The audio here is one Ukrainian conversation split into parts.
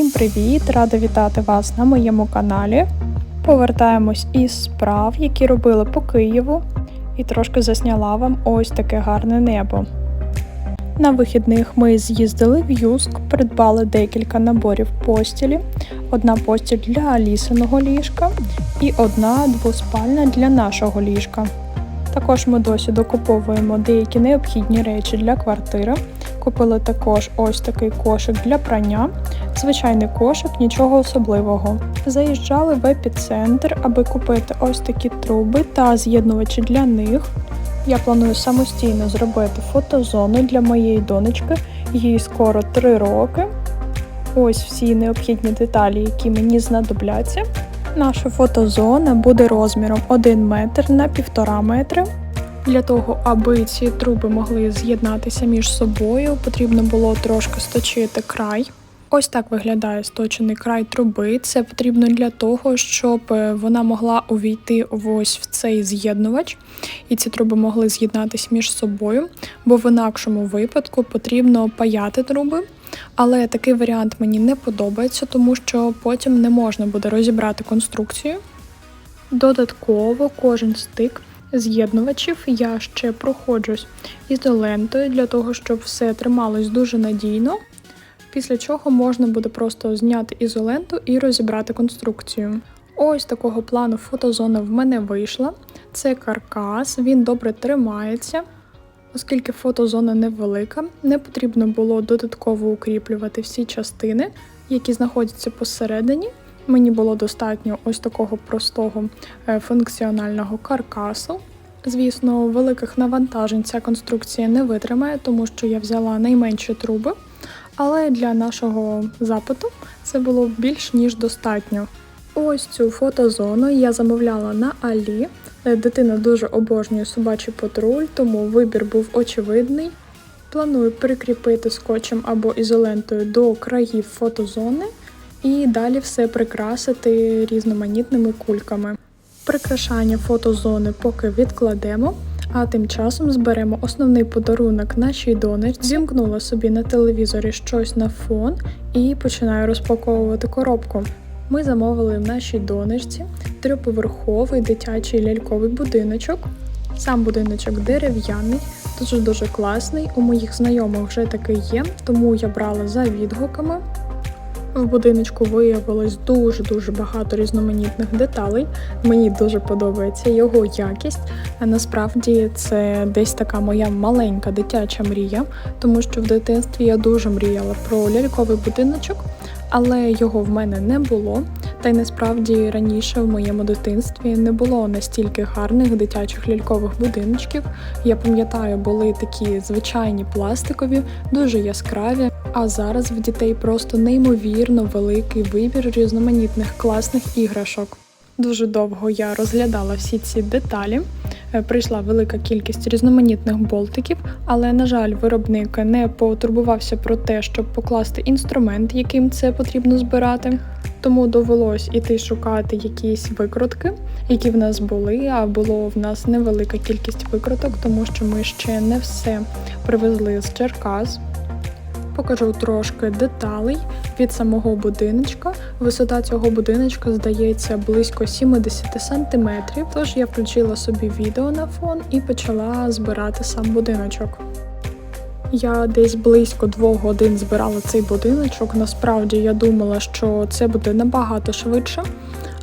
Всім привіт! Рада вітати вас на моєму каналі. Повертаємось із справ, які робили по Києву, і трошки засняла вам ось таке гарне небо. На вихідних ми з'їздили в Юск, придбали декілька наборів постілі, одна постіль для Алісиного ліжка і одна двоспальна для нашого ліжка. Також ми досі докуповуємо деякі необхідні речі для квартири. Купили також ось такий кошик для прання, звичайний кошик, нічого особливого. Заїжджали в епіцентр, аби купити ось такі труби та з'єднувачі для них. Я планую самостійно зробити фотозону для моєї донечки, їй скоро 3 роки. Ось всі необхідні деталі, які мені знадобляться. Наша фотозона буде розміром 1 метр на 1,5 метри. Для того, аби ці труби могли з'єднатися між собою, потрібно було трошки сточити край. Ось так виглядає сточений край труби. Це потрібно для того, щоб е, вона могла увійти ось в цей з'єднувач, і ці труби могли з'єднатися між собою, бо в інакшому випадку потрібно паяти труби. Але такий варіант мені не подобається, тому що потім не можна буде розібрати конструкцію. Додатково кожен стик з'єднувачів я ще проходжусь ізолентою для того, щоб все трималось дуже надійно. Після чого можна буде просто зняти ізоленту і розібрати конструкцію. Ось такого плану фотозона в мене вийшла. Це каркас, він добре тримається. Оскільки фотозона невелика, не потрібно було додатково укріплювати всі частини, які знаходяться посередині. Мені було достатньо ось такого простого е, функціонального каркасу. Звісно, великих навантажень ця конструкція не витримає, тому що я взяла найменші труби, але для нашого запиту це було більш ніж достатньо. Ось цю фотозону я замовляла на Алі. Е, Дитина дуже обожнює собачий патруль, тому вибір був очевидний. Планую прикріпити скотчем або ізолентою до країв фотозони і далі все прикрасити різноманітними кульками. Прикрашання фотозони поки відкладемо, а тим часом зберемо основний подарунок нашій донечці. Зімкнула собі на телевізорі щось на фон і починаю розпаковувати коробку. Ми замовили в нашій донечці трьохповерховий дитячий ляльковий будиночок. Сам будиночок дерев'яний, дуже дуже класний. У моїх знайомих вже такий є, тому я брала за відгуками. В будиночку виявилось дуже-дуже багато різноманітних деталей. Мені дуже подобається його якість. А насправді це десь така моя маленька дитяча мрія, тому що в дитинстві я дуже мріяла про ляльковий будиночок, але його в мене не було. Та й насправді раніше в моєму дитинстві не було настільки гарних дитячих лялькових будиночків. Я пам'ятаю, були такі звичайні пластикові, дуже яскраві. А зараз в дітей просто неймовірно великий вибір різноманітних класних іграшок. Дуже довго я розглядала всі ці деталі. Е, Прийшла велика кількість різноманітних болтиків, але, на жаль, виробник не потурбувався про те, щоб покласти інструмент, яким це потрібно збирати. Тому довелось іти шукати якісь викрутки, які в нас були. А було в нас невелика кількість викруток, тому що ми ще не все привезли з Черкас. Покажу трошки деталей від самого будиночка. Висота цього будиночка здається близько 70 см. Тож я включила собі відео на фон і почала збирати сам будиночок. Я десь близько двох годин збирала цей будиночок. Насправді я думала, що це буде набагато швидше,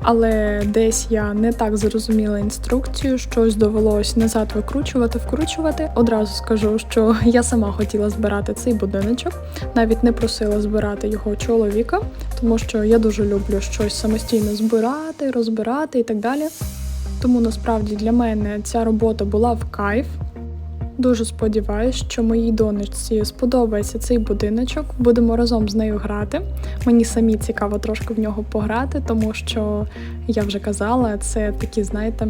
але десь я не так зрозуміла інструкцію, щось довелось назад викручувати, вкручувати. Одразу скажу, що я сама хотіла збирати цей будиночок, навіть не просила збирати його чоловіка, тому що я дуже люблю щось самостійно збирати, розбирати і так далі. Тому насправді для мене ця робота була в кайф. Дуже сподіваюся, що моїй донечці сподобається цей будиночок. Будемо разом з нею грати. Мені самі цікаво трошки в нього пограти, тому що я вже казала, це такі, знаєте,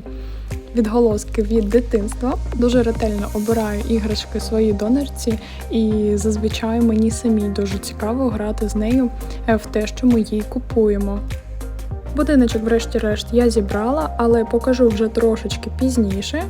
відголоски від дитинства. Дуже ретельно обираю іграшки своїй донечці, і зазвичай мені самій дуже цікаво грати з нею е, в те, що ми їй купуємо. Будиночок, врешті-решт, я зібрала, але покажу вже трошечки пізніше.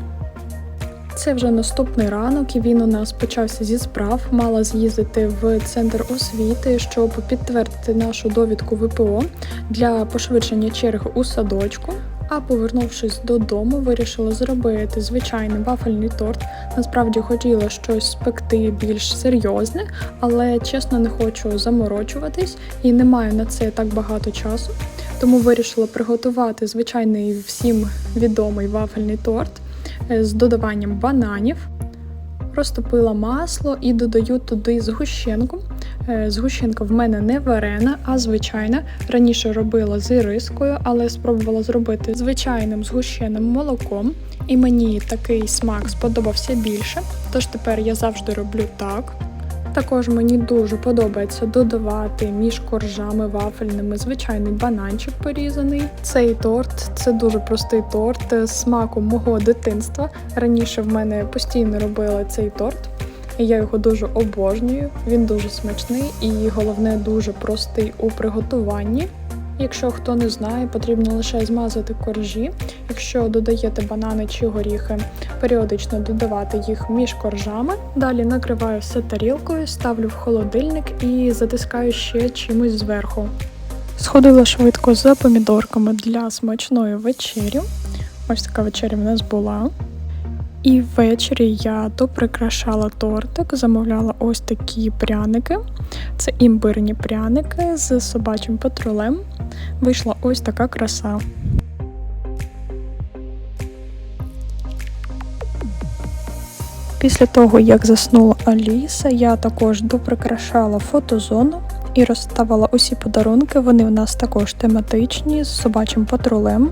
Це вже наступний ранок, і він у нас почався зі справ. Мала з'їздити в центр освіти, щоб підтвердити нашу довідку ВПО для пошвидшення черги у садочку. А повернувшись додому, вирішила зробити звичайний вафельний торт. Насправді хотіла щось спекти більш серйозне, але чесно не хочу заморочуватись і не маю на це так багато часу. Тому вирішила приготувати звичайний всім відомий вафельний торт з додаванням бананів. Розтопила масло і додаю туди згущенку. Е, Згущенка в мене не варена, а звичайна. Раніше робила з ірискою, але спробувала зробити звичайним згущеним молоком. І мені такий смак сподобався більше. Тож тепер я завжди роблю так. Також мені дуже подобається додавати між коржами вафельними звичайний бананчик порізаний. Цей торт це дуже простий торт з смаком мого дитинства. Раніше в мене постійно робили цей торт. Я його дуже обожнюю. Він дуже смачний і головне дуже простий у приготуванні. Якщо хто не знає, потрібно лише змазати коржі. Якщо додаєте банани чи горіхи, періодично додавати їх між коржами. Далі накриваю все тарілкою, ставлю в холодильник і затискаю ще чимось зверху. Сходила швидко за помідорками для смачної вечері. Ось така вечеря в нас була. І ввечері я доприкрашала тортик, замовляла ось такі пряники. Це імбирні пряники з собачим патрулем. Вийшла ось така краса. Після того, як заснула Аліса, я також доприкрашала фотозону і розставила усі подарунки. Вони у нас також тематичні з собачим патрулем.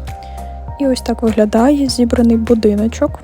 І ось так виглядає зібраний будиночок.